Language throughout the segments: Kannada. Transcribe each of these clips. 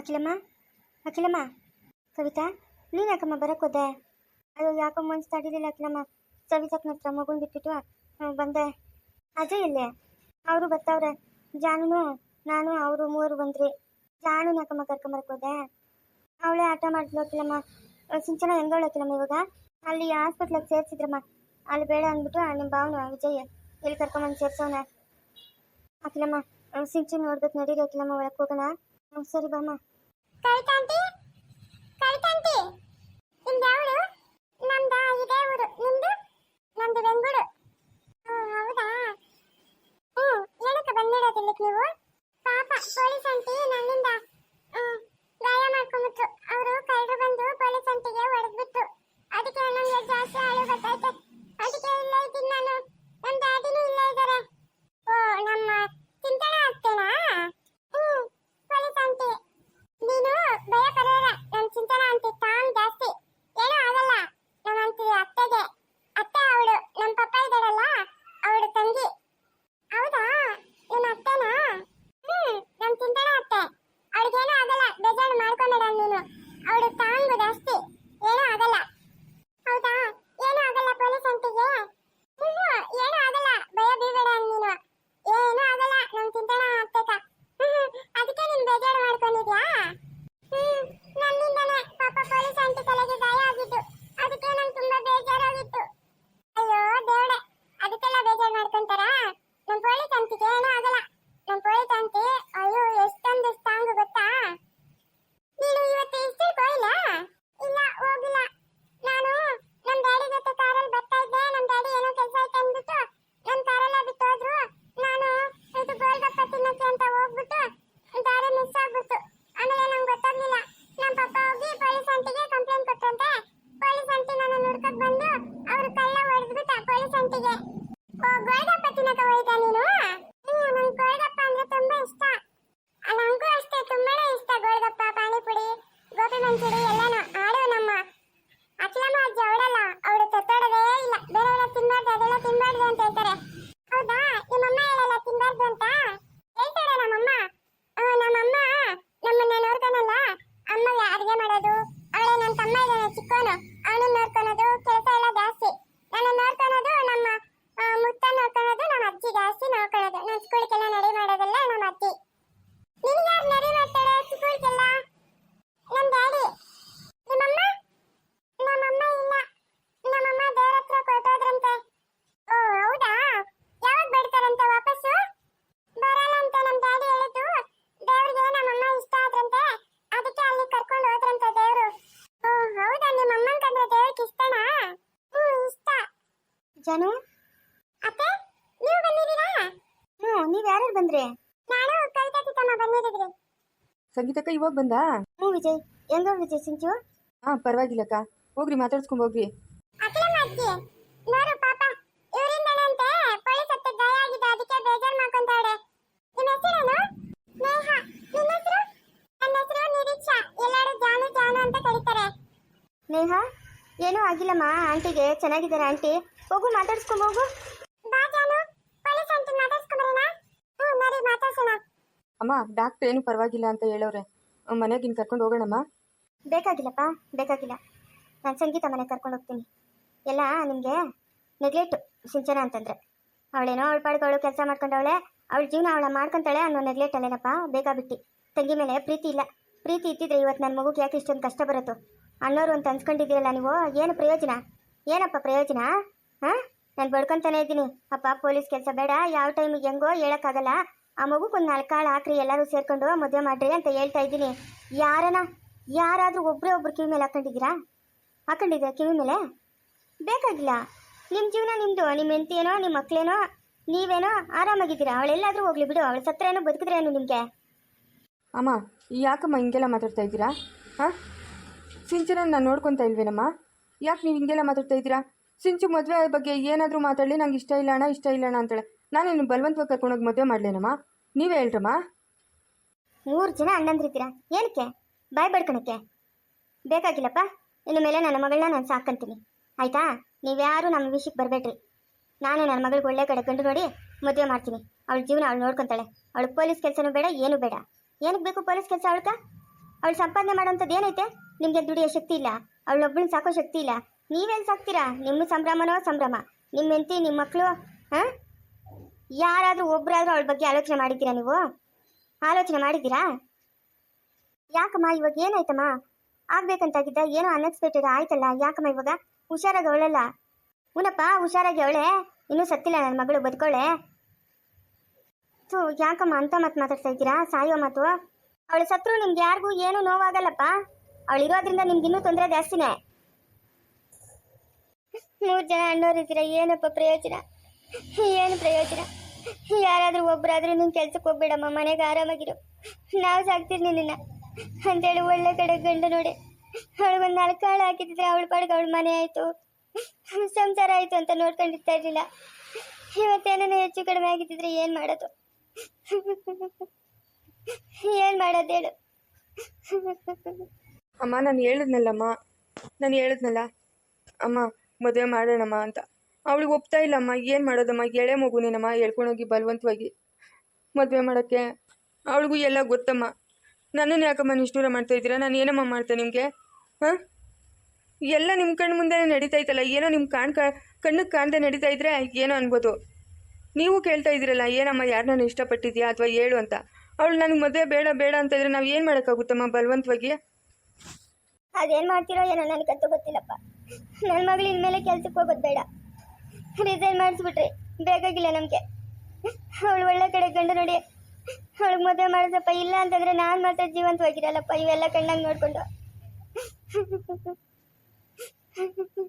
ಅಖಿಲಮ್ಮ? ಅಖಿಲಮ್ಮ? ಕವಿತಾ ನೀನು ಯಾಕಮ್ಮ ಬರೋಕ್ಕೋದೆ? ಅಯ್ಯೋ ಯಾಕೋ ಮನ್ಸು ತಡಿಲಿಲ್ಲ ಅಖಿಲಮ್ಮ. ಸವಿತಕ್ಕನ ಹತ್ರ ಮಗುನ್ ಬಿಟ್ಬಿಟ್ಟು ಬಂದೆ. ಅಜಯ್ ಇಲ್ಲೇ ಅವರು ಬರ್ತಾವ್ರೆ ಜಾನುನು, ನಾನು, ಅವರು ಮೂವರು ಬಂದ್ರಿ ಜಾನು ಯಾಕಮ್ಮ ಕರ್ಕೊಂಬರಕ್ಕೆ ಹೋದೆ ಅವಳೇ ಆಟ ಮಾಡಿದ್ಲು ಅಖಿಲಮ್ಮ. ಸಿಂಚನ ಹೆಂಗವಳು ಅಖಿಲಮ್ಮ ಇವಾಗ? ಅಲ್ಲಿ ಹಾಸ್ಪಿಟ್ಲಿಗೆ ಸೇರಿಸಿದ್ರಮ್ಮ. ಅಲ್ಲಿ ಬೇಡ ಅಂದ್ಬಿಟ್ಟು ನಿಮ್ಮ ಭಾವನ ವಿಜಯ್ ಎಲ್ಲಿ ಕರ್ಕೊಂಬಂದು ಸೇರ್ಸೋಣ ಅಖಿಲಮ್ಮ ಸಿಂಚನ್ ನೋಡ್ಬೇಕು ನಡೀರಿ ಅಖಿಲಮ್ಮ, ಒಳಗೆ ಹೋಗೋಣ. ಸರಿ ಬಾಮ್ಮ. ಕವಿತಾಂಟಿ ಕವಿತಾಂಟಿ ಅವಳು ತಾಂಗು ಅವನು ನೋಡ್ಕೊಳೋದು ಕೆಲಸ ಎಲ್ಲ ಜಾಸ್ತಿ ನನ್ನ ನೋಡ್ಕೊಳೋದು ನಮ್ಮ ಆ, ಮುತ್ತ ನೋಡ್ಕೊಳೋದು ನಮ್ಮ ಅಜ್ಜಿ ಜಾಸ್ತಿ ನೋಡ್ಕೊಳ್ಳೋದು ನಾನು ಸ್ಕೂಲ್ಗೆಲ್ಲ ನಡಿ ಮಾಡೋದೆಲ್ಲ ನಮ್ಮ ಅಜ್ಜಿ ನಿನಗೆ ಯಾರು ನಡಿ ಮಾಡ್ತಾಳೆ ಸ್ಕೂಲ್ಗೆಲ್ಲ ನಮ್ಮ ಡ್ಯಾಡಿ ನಿಮ್ಮಮ್ಮ ನಮ್ಮಮ್ಮ ಇಲ್ಲ ನಮ್ಮಮ್ಮ ದೇವ್ರ ಹತ್ರ ಕೊಟ್ಟೋದ್ರಂತೆ ಓ ಹೌದಾ ಯಾವಾಗ ಬರ್ತಾರಂತೆ ವಾಪಸ್ಸು ಬರಲ್ಲ ಅಂತ ನಮ್ ಡ್ಯಾಡಿ ಹೇಳಿದ್ದು ದೇವ್ರಿಗೆ ನಮ್ಮಮ್ಮ ಇಷ್ಟ ಆದ್ರಂತೆ ಅದಕ್ಕೆ ಅಲ್ಲಿ ಕರ್ಕೊಂಡು ಹೋದ್ರಂತೆ ದೇವ್ರು ಓ ಹೌದಾ ನಿಮ್ಮ ಅಮ್ಮನ್ ಕಂಡ್ರೆ ದೇವ್ರಿಗೆ ಇಷ್ಟನಾ ಹ್ಮ್ ಇಷ್ಟ ಜಾನು? ಅತ್ತೆ ನೀವು ಬಂದಿದ್ದೀರಾ? ಹ್ಞೂ ನೀವು ಯಾರು ಬಂದ್ರಿ? ನಾನು ಕವಿತಾ ಚಿಕ್ಕಮ್ಮ ಬಂದಿದ್ದೀರಿ ಸಂಗೀತಕ್ಕ ಇವಾಗ ಬಂದಾ? ಹ್ಞೂ ವಿಜಯ್. ಹೆಂಗ ವಿಜಯ್ ಸಿಂಚು? ಹಾಂ ಪರವಾಗಿಲ್ಲಕ್ಕ. ಹೋಗ್ರಿ ಮಾತಾಡ್ಸ್ಕೊಂಡ್ ಹೋಗ್ರಿ. ಅಕ್ಕ ಅಜ್ಜಿ ನೋಡು ಪಾಪ ಇವರಿಂದನೇ ಅಂತೆ ಪೊಲೀಸ್ ಹತ್ತೆ ಗಾಯ ಆಗಿದೆ ಅದಕ್ಕೆ ಬೇಜಾರ್ ಮಾಡ್ಕೊಂತಾಳೆ ನಿಮ್ಮ ಹೆಸರೇನು ನೇಹ ನಿನ್ನ ಹೆಸರು ನನ್ನ ಹೆಸರು ನಿರೀಕ್ಷಾ ಎಲ್ಲರೂ ಜಾನು ಜಾನು ಅಂತ ಕರೀತಾರೆ ನೇಹ ಏನೂ ಆಗಿಲ್ಲಮ್ಮ. ಆಂಟಿಗೆ ಚೆನ್ನಾಗಿದ್ದಾರೆ ಆಂಟಿ. ಹೋಗು ಮಾತಾಡ್ಸ್ಕೊಂಡು ಹೋಗು. ಅಮ್ಮ ಡಾಕ್ಟರ್ ಏನು ಪರವಾಗಿಲ್ಲ ಅಂತ ಹೇಳೋರೆ. ಮನೆಗೆ ಇನ್ನು ಕರ್ಕೊಂಡು ಹೋಗೋಣಮ್ಮ. ಬೇಕಾಗಿಲ್ಲಪ್ಪ ಬೇಕಾಗಿಲ್ಲ. ನಾನು ಸಂಗೀತ ಮನೆ ಕರ್ಕೊಂಡು ಹೋಗ್ತೀನಿ. ಎಲ್ಲ ನಿಮಗೆ ನೆಗ್ಲೆಕ್ಟ್ ಸಿಂಚನ ಅಂತಂದ್ರೆ. ಅವಳೇನೋ ಅವಳ ಪಾಡ್ಗೆ ಅವಳು ಕೆಲಸ ಮಾಡ್ಕೊಂಡವಳೆ ಅವಳ ಜೀವನ ಅವಳ ಮಾಡ್ಕೊಂತಾಳೆ ಅನ್ನೋ ನೆಗ್ಲೆಕ್ಟ್ ಅಲ್ಲೇನಪ್ಪ? ಬೇಕಾಬಿಟ್ಟು. ತಂಗಿ ಮೇಲೆ ಪ್ರೀತಿ ಇಲ್ಲ. ಪ್ರೀತಿ ಇದ್ದಿದ್ರೆ ಇವತ್ತು ನನ್ನ ಮಗುಗೆ ಯಾಕೆ ಇಷ್ಟೊಂದು ಕಷ್ಟ ಬರುತ್ತೋ? ಅಣ್ಣೋರು ಅಂತ ಅನ್ಸ್ಕೊಂಡಿದ್ದೀರಲ್ಲ ನೀವು? ಏನು ಪ್ರಯೋಜನ? ಏನಪ್ಪ ಪ್ರಯೋಜನ? ಹಾಂ? ನಾನು ಬಡ್ಕೊತಾನೆ ಇದ್ದೀನಿ. ಅಪ್ಪ, ಪೊಲೀಸ್ ಕೆಲಸ ಬೇಡ. ಯಾವ ಟೈಮಿಗೆ ಹೆಂಗೋ ಹೇಳೋಕ್ಕಾಗಲ್ಲ. ಆ ಮಗುಗೊಂದು ನಾಲ್ಕು ಕಾಳು ಹಾಕ್ರಿ ಎಲ್ಲರೂ ಸೇರ್ಕೊಂಡು ಮದುವೆ ಮಾಡ್ರಿ ಅಂತ ಹೇಳ್ತಾ ಇದ್ದೀನಿ. ಯಾರನ? ಯಾರಾದರೂ ಒಬ್ಬರೇ ಒಬ್ರು ಕಿವಿ ಮೇಲೆ ಹಾಕೊಂಡಿದ್ದೀರಾ? ಹಾಕೊಂಡಿದ್ದೀರಾ ಕಿವಿ ಮೇಲೆ? ಬೇಕಾಗಿಲ್ಲ. ನಿಮ್ಮ ಜೀವನ ನಿಮ್ಮದು ನಿಮ್ಮ ಹೆಂಡತಿಯೇನೋ ನಿಮ್ಮ ಮಕ್ಕಳೇನೋ ನೀವೇನೋ ಆರಾಮಾಗಿದ್ದೀರಾ? ಅವಳೆಲ್ಲಾದರೂ ಹೋಗ್ಲಿ ಬಿಡು. ಅವಳು ಸತ್ರೇನೋ ಬದುಕಿದ್ರೇನು ನಿಮಗೆ? ಅಮ್ಮ ಯಾಕಮ್ಮ ಹಿಂಗೆಲ್ಲ ಮಾತಾಡ್ತಾ ಇದ್ದೀರಾ? ಹಾಂ? ಸಿಂಚನ ನಾನು ನೋಡ್ಕೊತಾ ಇಲ್ವೇನಮ್ಮ? ಯಾಕೆ ನೀವು ಹಿಂಗೆಲ್ಲ ಮಾತಾಡ್ತಾ ಇದ್ದೀರಾ? ಸಿಂಚು ಮದುವೆ ಬಗ್ಗೆ ಏನಾದರೂ ಮಾತಾಡಲಿ, ನಂಗೆ ಇಷ್ಟ ಇಲ್ಲ ಅಣ್ಣ ಇಷ್ಟ ಇಲ್ಲ ಅಣ್ಣ ನಾನು ನಾನೇನು ಬಲವಂತವಾಗಿ ಕರ್ಕೊಂಡೋಗಿ ಮದುವೆ ಮಾಡಲೇನಮ್ಮ? ನೀವೇ ಹೇಳ್ರಮ್ಮ. ಮೂರು ಜನ ಅಣ್ಣಂದ್ರಿದ್ದೀರಾ? ಏನಕ್ಕೆ? ಬಾಯ್ ಬಡ್ಕೊಳಕ್ಕೆ ಬೇಕಾಗಿಲ್ಲಪ್ಪ? ಇನ್ನು ಮೇಲೆ ನನ್ನ ಮಗಳನ್ನ ನಾನು ಸಾಕಂತೀನಿ. ಆಯ್ತಾ? ನೀವ್ಯಾರು ನಮ್ಮ ವಿಷಯಕ್ಕೆ ಬರಬೇಡ್ರಿ. ನಾನು ನನ್ನ ಮಗಳಿಗೆ ಒಳ್ಳೆ ಕಡೆ ಗಂಡು ನೋಡಿ ಮದುವೆ ಮಾಡ್ತೀನಿ. ಅವಳ ಜೀವನ ಅವಳು ನೋಡ್ಕೊಂತಾಳೆ. ಅವಳು ಪೊಲೀಸ್ ಕೆಲಸನೂ ಬೇಡ, ಏನೂ ಬೇಡ. ಏನಕ್ಕೆ ಬೇಕು ಪೊಲೀಸ್ ಕೆಲಸ ಅವಳ್ಕ? ಅವಳು ಸಂಪಾದನೆ ಮಾಡೋಂಥದ್ದು ಏನೈತೆ? ನಿಮಗೆ ದುಡಿಯೋ ಶಕ್ತಿ ಇಲ್ಲ. ಅವಳೊಬ್ಬಳನ್ನ ಸಾಕೋ ಶಕ್ತಿ ಇಲ್ಲ. ನೀವೆಲ್ಲಿ ಸಾಕ್ತೀರಾ? ನಿಮ್ಮ ಸಂಭ್ರಮನೋ ಸಂಭ್ರಮ. ನಿಮ್ಮ ಹೆಂಡತಿ ನಿಮ್ಮ ಮಕ್ಕಳು ಹಾಂ? ಯಾರಾದರೂ ಒಬ್ರಾದ್ರೂ ಅವಳ ಬಗ್ಗೆ ಆಲೋಚನೆ ಮಾಡಿದ್ದೀರಾ ನೀವು? ಆಲೋಚನೆ ಮಾಡಿದ್ದೀರಾ? ಯಾಕಮ್ಮ, ಇವಾಗ ಏನಾಯ್ತಮ್ಮ? ಆಗ್ಬೇಕಂತಾಗಿದ್ದ, ಏನೋ ಅನ್ಎಕ್ಸ್ಪೆಕ್ಟೆಡ್ ಆಯ್ತಲ್ಲ. ಯಾಕಮ್ಮ ಇವಾಗ? ಹುಷಾರಾಗಿ ಅವಳಲ್ಲ. ಉನಪ್ಪ, ಹುಷಾರಾಗಿ ಅವಳೆ? ಇನ್ನೂ ಸತ್ತಿಲ್ಲ ನನ್ನ ಮಗಳು ಬದುಕೊಳ್ಳೆ ಥೂ, ಯಾಕಮ್ಮ ಅಂತ ಮಾತು ಮಾತಾಡ್ತಾ ಇದ್ದೀರಾ? ಸಾಯೋ ಮಾತು? ಅವಳು ಸತ್ರು ನಿಮ್ಗೆ ಯಾರಿಗೂ ಏನೂ ನೋವಾಗಲ್ಲಪ್ಪ? ಅವಳು ಇರೋದ್ರಿಂದ ನಿಮ್ಗೆ ಇನ್ನೂ ತೊಂದರೆ ಜಾಸ್ತಿನೇ? ಮೂರು ಜನ ಅಣ್ಣೋರು ಇದ್ದೀರಾ ಏನಪ್ಪ ಪ್ರಯೋಜನ? ಏನು ಪ್ರಯೋಜನ? ಯಾರಾದರೂ ಒಬ್ಬರಾದ್ರೂ ನಿನ್ನ ಕೆಲ್ಸಕ್ಕೆ ಹೋಗ್ಬೇಡಮ್ಮ, ಮನೆಗೆ ಆರಾಮಾಗಿರು. ನಾವು ಸಾಕ್ತೀರಿ ನಿನ್ನ. ಅಂತೇಳಿ ಒಳ್ಳೆ ಕಡೆ ಗಂಡು ನೋಡಿ. ಅವಳಿಗೊಂದು ನಾಲ್ಕು ಕಾಳು ಹಾಕಿದ್ರೆ ಅವಳ ಪಾಡಿಗೆ ಅವಳ ಮನೆ ಆಯಿತು. ಸಂಸಾರ ಆಯಿತು ಅಂತ ನೋಡ್ಕೊಂಡಿರ್ತಾ ಇರಲಿಲ್ಲ. ಇವತ್ತೇನೇನೋ ಹೆಚ್ಚು ಕಡಿಮೆ ಆಗಿದ್ದಿದ್ರೆ ಏನು ಮಾಡೋದು? ಏನು ಮಾಡೋದು ಹೇಳು? ಅಮ್ಮ, ನಾನು ಹೇಳಿದ್ನಲ್ಲಮ್ಮ. ನಾನು ಹೇಳಿದ್ನಲ್ಲ? ಅಮ್ಮ, ಮದುವೆ ಮಾಡೋಣಮ್ಮ ಅಂತ. ಅವಳಿಗೆ ಒಪ್ತಾ ಇಲ್ಲಮ್ಮ. ಏನು ಮಾಡೋದಮ್ಮ? ಎಳೆ ಮಗುನೇನಮ್ಮ ಹೇಳ್ಕೊಂಡೋಗಿ ಬಲವಂತವಾಗಿ ಮದುವೆ ಮಾಡೋಕ್ಕೆ. ಅವಳಿಗೂ ಎಲ್ಲ ಗೊತ್ತಮ್ಮ. ನನ್ನನ್ನು ಯಾಕಮ್ಮ ನಿಷ್ಠೂರ ಮಾಡ್ತಾ ಇದ್ದೀರಾ? ನಾನು ಏನಮ್ಮ ಮಾಡ್ತೆ ನಿಮಗೆ? ಹಾಂ? ಎಲ್ಲ ನಿಮ್ಮ ಕಣ್ಣು ಮುಂದೆ ನಡೀತಾ ಇತ್ತಲ್ಲ ಏನೋ ನಿಮ್ಮ ಕಾಣ್ ಕಣ್ಣಿಗೆ ಕಾಣದೆ ನಡೀತಾ ಇದ್ರೆ ಏನೋ ಅನ್ಬೋದು. ನೀವು ಕೇಳ್ತಾ ಇದ್ದೀರಲ್ಲ, ಏನಮ್ಮ ಯಾರನ್ನ ಇಷ್ಟಪಟ್ಟಿದ್ಯಾ ಅಥವಾ ಹೇಳು ಅಂತ. ಅವಳು ನನಗೆ ಮದುವೆ ಬೇಡ ಬೇಡ ಅಂತ ಇದ್ರೆ ನಾವು ಏನು ಮಾಡೋಕ್ಕಾಗುತ್ತಮ್ಮ ಬಲವಂತವಾಗಿ? ಅದೇನು ಮಾಡ್ತೀರೋ ಏನೋ ನನಗಂತೂ ಗೊತ್ತಿಲ್ಲಪ್ಪ. ನನ್ನ ಮಗಳು ಇನ್ಮೇಲೆ ಕೆಲ್ಸಕ್ಕೆ ಹೋಗೋದು ಬೇಡ. ರಿಸೈನ್ ಮಾಡಿಸ್ಬಿಟ್ರಿ ಬೇಕಾಗಿಲ್ಲ ನಮಗೆ. ಅವಳು ಒಳ್ಳೆ ಕಡೆ ಗಂಡು ನೋಡಿ, ಅವಳಿಗೆ ಮದುವೆ ಮಾಡಿದ್ರಪ್ಪ ಇಲ್ಲ ಅಂತಂದ್ರೆ ನಾನು ಮಾತ್ರ ಜೀವಂತವಾಗಿರಲ್ಲಪ್ಪ ಇವೆಲ್ಲ ಕಣ್ಣಾಗ ನೋಡಿಕೊಂಡು.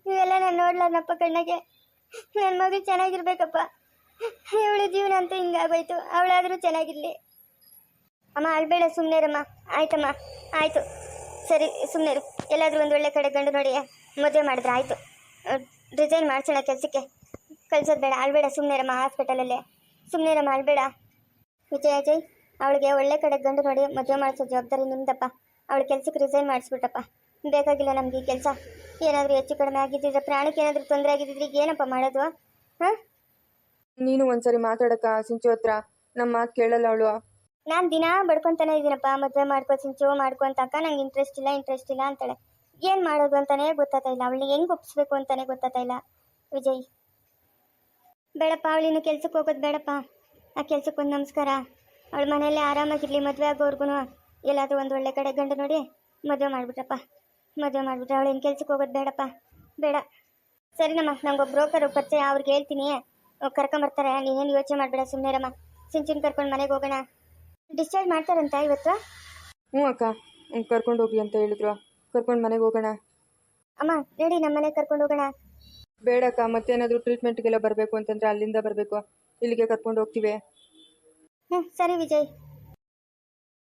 ಇವೆಲ್ಲ ನಾನು ನೋಡ್ಲಾರ್ನಪ್ಪ ಕಣ್ಣಗೆ. ನನ್ನ ಮಗಳು ಚೆನ್ನಾಗಿರ್ಬೇಕಪ್ಪ. ಇವಳು ಜೀವನ ಅಂತೂ ಹಿಂಗಾಗೋಯ್ತು. ಅವಳಾದರೂ ಚೆನ್ನಾಗಿರಲಿ. ಅಮ್ಮ, ಅಳ್ಬೇಡ ಸುಮ್ಮನೆ ರಮ್ಮ ಆಯ್ತಮ್ಮ. ಆಯ್ತು. ಸರಿ ಸುಮ್ಮನೆ ಎಲ್ಲಾದರೂ ಒಂದು ಒಳ್ಳೆ ಕಡೆ ಗಂಡು ನೋಡಿ, ಮದುವೆ ಮಾಡಿದ್ರೆ ಆಯಿತು. ರಿಸೈನ್ ಮಾಡ್ಸೋಣ ಕೆಲಸಕ್ಕೆ. ಕಳ್ಸೋದು ಬೇಡ, ಆಳ್ಬೇಡ ಸುಮ್ಮನೆ ರಮ್ಮ ಹಾಸ್ಪಿಟಲಲ್ಲೇ. ಸುಮ್ಮನೆ ರಮ್ಮ ಅಳ್ಬೇಡ ವಿಜಯ, ಅಜಯ್, ಅವಳಿಗೆ ಒಳ್ಳೆ ಕಡೆ ಗಂಡು ನೋಡಿ, ಮದುವೆ ಮಾಡಿಸೋ ಜವಾಬ್ದಾರಿ ನಿಮ್ದಪ್ಪ. ಅವಳ ಕೆಲಸಕ್ಕೆ ರಿಸೈನ್ ಮಾಡಿಸ್ಬಿಟ್ಟಪ್ಪ. ಬೇಕಾಗಿಲ್ಲ ನಮಗೆ ಈ ಕೆಲಸ. ಏನಾದರೂ ಹೆಚ್ಚು ಕಡಿಮೆ ಆಗಿದ್ದಿದ್ರೆ ಪ್ರಾಣಕ್ಕೆ ಏನಾದರೂ ತೊಂದರೆ ಆಗಿದ್ದಿದ್ರೆ ಏನಪ್ಪ ಮಾಡೋದು? ಹಾಂ? ನೀನು ಒಂದ್ಸರಿ ಮಾತಾಡಕ್ಕ, ಸಿಂಚು ಹತ್ರ. ನಮ್ಮ ಕೇಳಲ್ಲ ಅವಳು. ನಾನು ದಿನ ಬಡ್ಕೊತಾನೆ ಇದ್ದೀನಪ್ಪ ಮದುವೆ ಮಾಡ್ಕೊ ಸಿಂಚು ಮಾಡ್ಕೊ ಅಂತ ಅಕ್ಕ ನಂಗೆ ಇಂಟ್ರೆಸ್ಟ್ ಇಲ್ಲ ಇಂಟ್ರೆಸ್ಟ್ ಇಲ್ಲ ಅಂತಾಳೆ. ಏನು ಮಾಡೋದು ಅಂತಾನೆ ಗೊತ್ತಾಗ್ತಾ ಇಲ್ಲ. ಅವಳಿಗೆ ಹೆಂಗೆ ಒಪ್ಪಿಸ್ಬೇಕು ಅಂತಾನೆ ಗೊತ್ತಾಗ್ತಾ ಇಲ್ಲ. ವಿಜಯ್. ಬೇಡಪ್ಪ ಅವಳಿನ್ನು ಕೆಲ್ಸಕ್ಕೆ ಹೋಗೋದು ಬೇಡಪ್ಪ. ಆ ಕೆಲ್ಸಕ್ಕೊಂದು ನಮಸ್ಕಾರ. ಅವಳ ಮನೆಯಲ್ಲೇ ಆರಾಮಾಗಿರ್ಲಿ, ಮದುವೆ ಆಗೋರ್ಗು ಎಲ್ಲಾದ್ರೂ ಒಂದು ಒಳ್ಳೆ ಕಡೆ ಗಂಡು ನೋಡಿ ಮದುವೆ ಮಾಡಿಬಿಟ್ರಪ್ಪ. ಮದುವೆ ಮಾಡಿಬಿಟ್ರೆ ಅವಳೇನು ಕೆಲ್ಸಕ್ಕೆ ಹೋಗೋದು ಬೇಡಪ್ಪ. ಬೇಡ. ಸರಿನಮ್ಮ ನಂಗೆ ಬ್ರೋಕರ್ ಪರಿಚಯ, ಅವ್ರಿಗೆ ಹೇಳ್ತೀನಿ. ಕರ್ಕೊಂಬರ್ತಾರೆ. ನೀನೇನು ಯೋಚನೆ ಮಾಡಬೇಡ ಸುಮ್ಮನೆ ಸಿಂಚಿನ ಕರ್ಕೊಂಡು ಮನೆಗೆ ಹೋಗೋಣ. ಡಿಸ್ಚಾರ್ಜ್ ಮಾಡ್ತಾರಂತ ಇವತ್ತು? ಹ್ಞೂ ಅಕ್ಕ. ಹ್ಞೂ ಕರ್ಕೊಂಡು ಹೋಗಿ ಅಂತ ಹೇಳಿದ್ರು. ಕರ್ಕೊಂಡು ಮನೆಗೆ ಹೋಗೋಣ. ಅಮ್ಮ ರೆಡಿ ನಮ್ಮ ಮನೆಗೆ ಕರ್ಕೊಂಡು ಹೋಗೋಣ. ಬೇಡಕ್ಕ ಮತ್ತೇನಾದರೂ ಟ್ರೀಟ್ಮೆಂಟ್ಗೆಲ್ಲ ಬರಬೇಕು ಅಂತಂದ್ರೆ ಅಲ್ಲಿಂದ ಬರಬೇಕು. ಇಲ್ಲಿಗೆ ಕರ್ಕೊಂಡು ಹೋಗ್ತೀವಿ. ಹ್ಞೂ ಸರಿ ವಿಜಯ್.